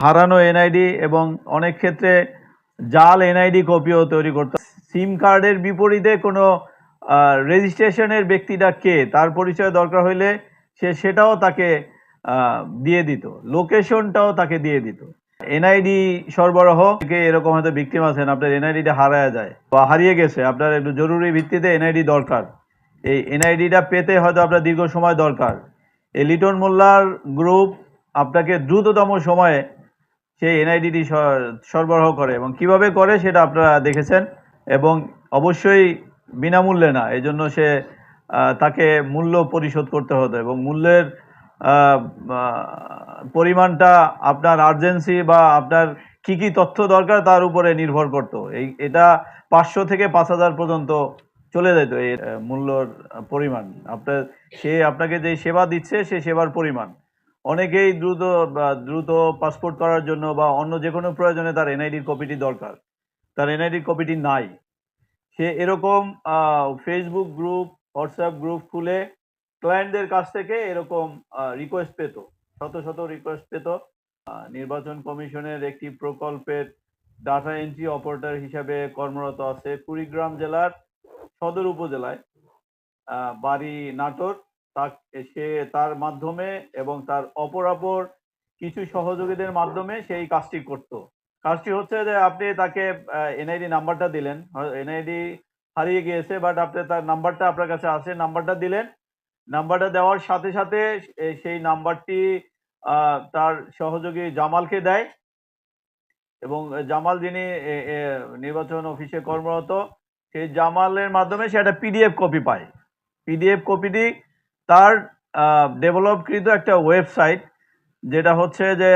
হারানো এনআইডি এবং অনেক ক্ষেত্রে জাল এনআইডি কপিও তৈরি করতে সিম কার্ডের বিপরীতে কোনো রেজিস্ট্রেশনের ব্যক্তিটা কে, তার পরিচয় দরকার হইলে সে সেটাও তাকে দিয়ে দিত। লোকেশনটাও তাকে দিয়ে দিত। এনআইডি সরবরাহ থেকে এরকম হয়তো ভিক্টিম আছেন, আপনার এনআইডিটা হারায় যায় বা হারিয়ে গেছে, আপনার একটু জরুরি ভিত্তিতে এনআইডি দরকার। এই এনআইডিটা পেতে হয়তো আপনার দীর্ঘ সময় দরকার। এই লিটন মোল্লার গ্রুপ আপনাকে দ্রুততম সময়ে সেই এনআইডিটি সরবরাহ করে এবং কীভাবে করে সেটা আপনারা দেখেছেন এবং অবশ্যই বিনামূল্যে না এই জন্য সে তাকে মূল্য পরিশোধ করতে হতো এবং মূল্যের পরিমাণটা আপনার আর্জেন্সি বা আপনার কি কি তথ্য দরকার তার উপরে নির্ভর করতো। এই, এটা পাঁচশো থেকে পাঁচ হাজার পর্যন্ত চলে যেত এই মূল্যর পরিমাণ। আপনার, সে আপনাকে যে সেবা দিচ্ছে সে সেবার পরিমাণ। অনেকেই দ্রুত দ্রুত পাসপোর্ট করার জন্য বা অন্য যে কোনো প্রয়োজনে তার এনআইডির কপিটি দরকার। তার এনআইডির কপিটি নাই। সে এরকম ফেসবুক গ্রুপ হোয়াটসঅ্যাপ গ্রুপ খুলে ক্লায়েন্টদের কাছ থেকে এরকম রিকোয়েস্ট পেত। শত শত রিকোয়েস্ট পেত। নির্বাচন কমিশনের একটি প্রকল্পের ডাটা এন্ট্রি অপারেটর হিসাবে কর্মরত আছে কুড়িগ্রাম জেলার সদর উপজেলায় বাড়ি নাটোর। সে তার মাধ্যমে এবং তার অপরাপর কিছু সহযোগীদের মাধ্যমে সেই কাজটি করত। কাজটি হচ্ছে যে আপনি তাকে এনআইডি নাম্বারটা দিলেন। এনআইডি হারিয়ে গিয়েছে বাট আপনি তার নাম্বারটা আপনার কাছে আছে, নাম্বারটা দিলেন। নাম্বারটা দেওয়ার সাথে সাথে সেই নাম্বারটি তার সহযোগী জামালকে দেয়। এবং জামাল যিনি নির্বাচন অফিসে কর্মরত, সেই জামালের মাধ্যমে সে একটা পিডিএফ কপি পায়। পিডিএফ কপিটি তার ডেভেলপকৃত একটা ওয়েবসাইট যেটা হচ্ছে যে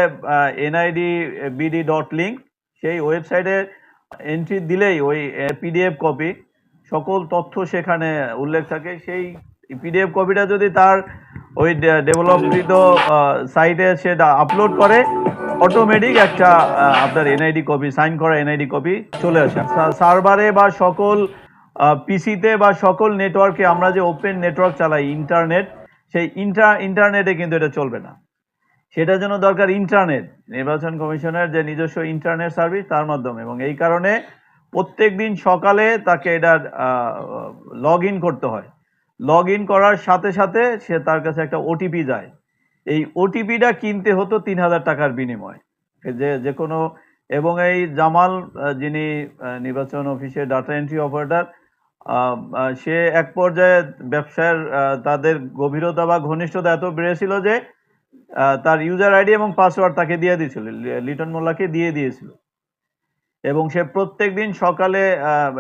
এনআইডি বিডি ডট লিঙ্ক সেই ওয়েবসাইটে এন্ট্রি দিলেই ওই পিডিএফ কপি সকল তথ্য সেখানে উল্লেখ থাকে। সেই পিডিএফ কপিটা যদি তার ওই ডেভেলপকৃত সাইটে সেটা আপলোড করে অটোমেটিক একটা আপনার এনআইডি কপি সাইন করা এনআইডি কপি চলে আসে। সার্ভারে বা সকল পিসিতে বা সকল নেটওয়ার্কে আমরা যে ওপেন নেটওয়ার্ক চালাই ইন্টারনেট সেই ইন্টার ইন্টারনেটে কিন্তু এটা চলবে না। সেটার জন্য দরকার ইন্টারনেট নির্বাচন কমিশনের যে নিজস্ব ইন্টারনেট সার্ভিস তার মাধ্যমে। এবং এই কারণে প্রত্যেক দিন সকালে তাকে এটা লগ ইন করতে হয়। লগ ইন করার সাথে সাথে সে তার কাছে একটা ওটিপি যায়। এই ওটিপিটা কিনতে হতো তিন হাজার টাকার বিনিময়। যে যে কোনো, এবং এই জামাল যিনি নির্বাচন অফিসের ডাটা এন্ট্রি অপারেটর সে এক পর্যায়ে ব্যবসার তাদের গভীরতা বা ঘনিষ্ঠতা এত বেড়েছিল যে তার ইউজার আইডি এবং পাসওয়ার্ড তাকে দিয়ে দিয়েছিল লিটন মোল্লাকে দিয়ে দিয়েছিল। এবং সে প্রত্যেক দিন সকালে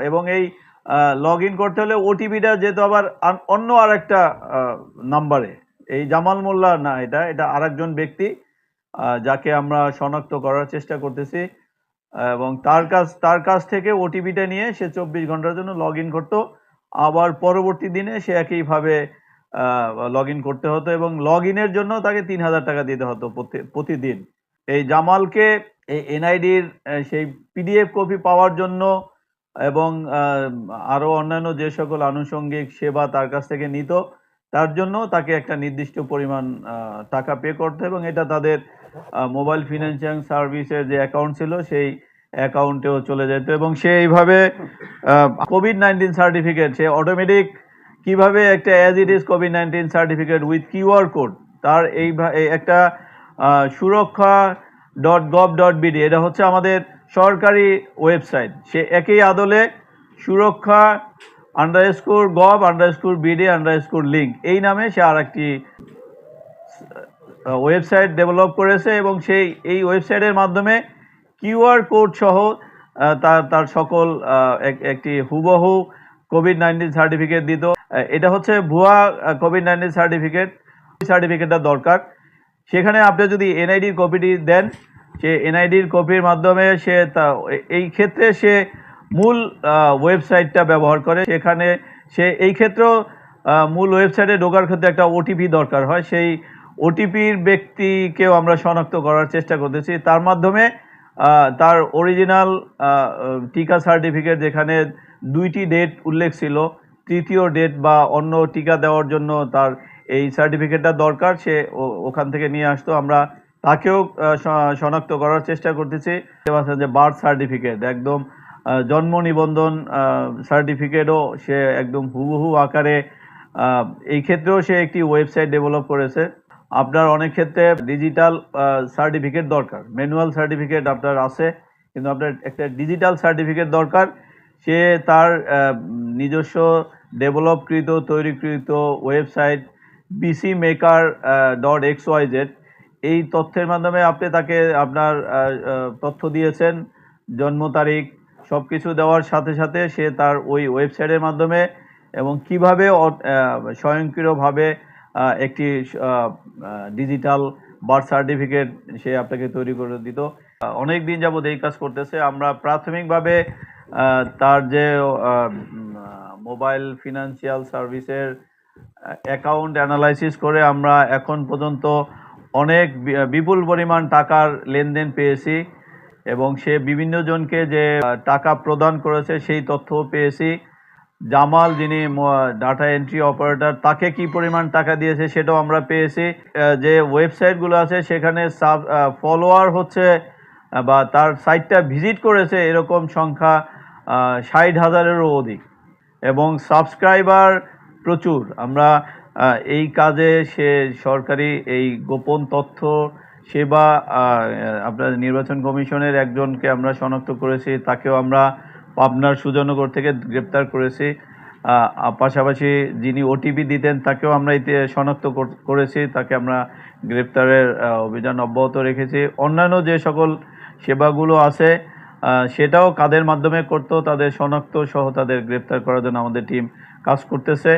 এবং এই লগ ইন করতে হলে ওটিপিটা যেত আবার অন্য আরেকটা নাম্বারে এই জামাল মোল্লা না এটা এটা আরেকজন ব্যক্তি যাকে আমরা শনাক্ত করার চেষ্টা করতেছি। এবং তার কাছ তার কাছ থেকে ওটিপিটা নিয়ে সে চব্বিশ ঘণ্টার জন্য লগ ইন করতো। আবার পরবর্তী দিনে সে একইভাবে লগ ইন করতে হতো এবং লগ ইনের জন্য তাকে তিন হাজার টাকা দিতে হতো প্রতিদিন। এই জামালকে এই এনআইডির সেই পিডিএফ কপি পাওয়ার জন্য এবং আরও অন্যান্য যে সকল আনুষঙ্গিক সেবা তার কাছ থেকে নিত। তার জন্য তাকে একটা নির্দিষ্ট পরিমাণ টাকা পে করতে এবং এটা তাদের মোবাইল ফিনান্সিয়াল সার্ভিসের যে অ্যাকাউন্ট ছিল সেই অ্যাকাউন্টেও চলে যেত এবং সে এইভাবে কোভিড নাইন্টিন সার্টিফিকেট সে অটোমেটিক কীভাবে একটা as it is Covid nineteen certificate with QR code তার এই একটা সুরক্ষা ডট গভ ডট বিডি এটা হচ্ছে আমাদের সরকারি ওয়েবসাইট সে একই আদলে Surokkha under score gov under score BD under score link এই নামে সে আর একটি ওয়েবসাইট ডেভেলপ করেছে এবং সেই, এই ওয়েবসাইটের মাধ্যমে কিউআর কোড সহ তার তার সকল এক- একটি হুবহু কোভিড নাইন্টিন সার্টিফিকেট দিত এটা হচ্ছে ভুয়া কোভিড নাইন্টিন সার্টিফিকেট সার্টিফিকেটটা দরকার। সেখানে আপনি যদি এনআইডির কপিটি দেন, সে এনআইডির কপির মাধ্যমে সে তা, এই ক্ষেত্রে সে মূল ওয়েবসাইটটা ব্যবহার করে। সেখানে সে, এই ক্ষেত্রেও মূল ওয়েবসাইটে ঢোকার ক্ষেত্রে একটা ওটিপি দরকার হয়। সেই ওটিপির ব্যক্তিকেও আমরা শনাক্ত করার চেষ্টা করতেছি। তার মাধ্যমে তার অরিজিনাল টিকা সার্টিফিকেট যেখানে দুইটি ডেট উল্লেখ ছিল, তৃতীয় ডেট বা অন্য টিকা দেওয়ার জন্য তার এই সার্টিফিকেটটা দরকার। সে ওখান থেকে নিয়ে আসতো। আমরা তাকেও শনাক্ত করার চেষ্টা করতেছি। যে বার্থ সার্টিফিকেট একদম জন্ম নিবন্ধন সার্টিফিকেটও সে একদম হুবহু আকারে এই ক্ষেত্রেও সে একটি ওয়েবসাইট ডেভেলপ করেছে। আপনার অনেক ক্ষেত্রে ডিজিটাল সার্টিফিকেট দরকার। ম্যানুয়াল সার্টিফিকেট আপনার আছে, কিন্তু আপনার একটা ডিজিটাল সার্টিফিকেট দরকার। সে তার নিজস্ব ডেভেলপকৃত তৈরিকৃত website BC maker dot X Y Z এই তথ্যের মাধ্যমে আপনি তাকে আপনার তথ্য দিয়েছেন, জন্ম তারিখ সব কিছু দেওয়ার সাথে সাথে সে তার ওই ওয়েবসাইটের মাধ্যমে এবং কীভাবে স্বয়ংক্রিয়ভাবে একটি ডিজিটাল বার্থ সার্টিফিকেট সে আপনাকে তৈরি করে দিত। অনেক দিন যাবত এই কাজ করতেছে। আমরা প্রাথমিকভাবে তার যে মোবাইল ফিনান্সিয়াল সার্ভিসের অ্যাকাউন্ট অ্যানালাইসিস করে আমরা এখন পর্যন্ত অনেক বিপুল পরিমাণ টাকার লেনদেন পেয়েছি। এবং সে বিভিন্ন জনকে যে টাকা প্রদান করেছে, সেই তথ্যও পেয়েছি। জামাল যিনি ডাটা এন্ট্রি অপারেটর তাকে কি পরিমাণ টাকা দিয়েছে সেটাও আমরা পেয়েছি। যে ওয়েবসাইটগুলো আছে, সেখানে সাব ফলোয়ার হচ্ছে বা তার সাইটটা ভিজিট করেছে এরকম সংখ্যা ষাট হাজারেরও অধিক। এবং সাবস্ক্রাইবার প্রচুর। আমরা এই কাজে সে সরকারি এই গোপন তথ্য সেবা আহ, আপনার নির্বাচন কমিশনের একজনকে আমরা শনাক্ত করেছি তাকেও আমরা পাবনার সুজনগর থেকে গ্রেপ্তার করেছি। পাশাপাশি যিনি ওটিপি দিতেন তাকেও আমরা এতে শনাক্ত করেছি তাকে আমরা গ্রেপ্তারের অভিযান অব্যাহত রেখেছি। অন্যান্য যে সকল সেবাগুলো আছে সেটাও কাদের মাধ্যমে করতো তাদের শনাক্ত সহ তাদের গ্রেপ্তার করার জন্য আমাদের টিম কাজ করতেছে।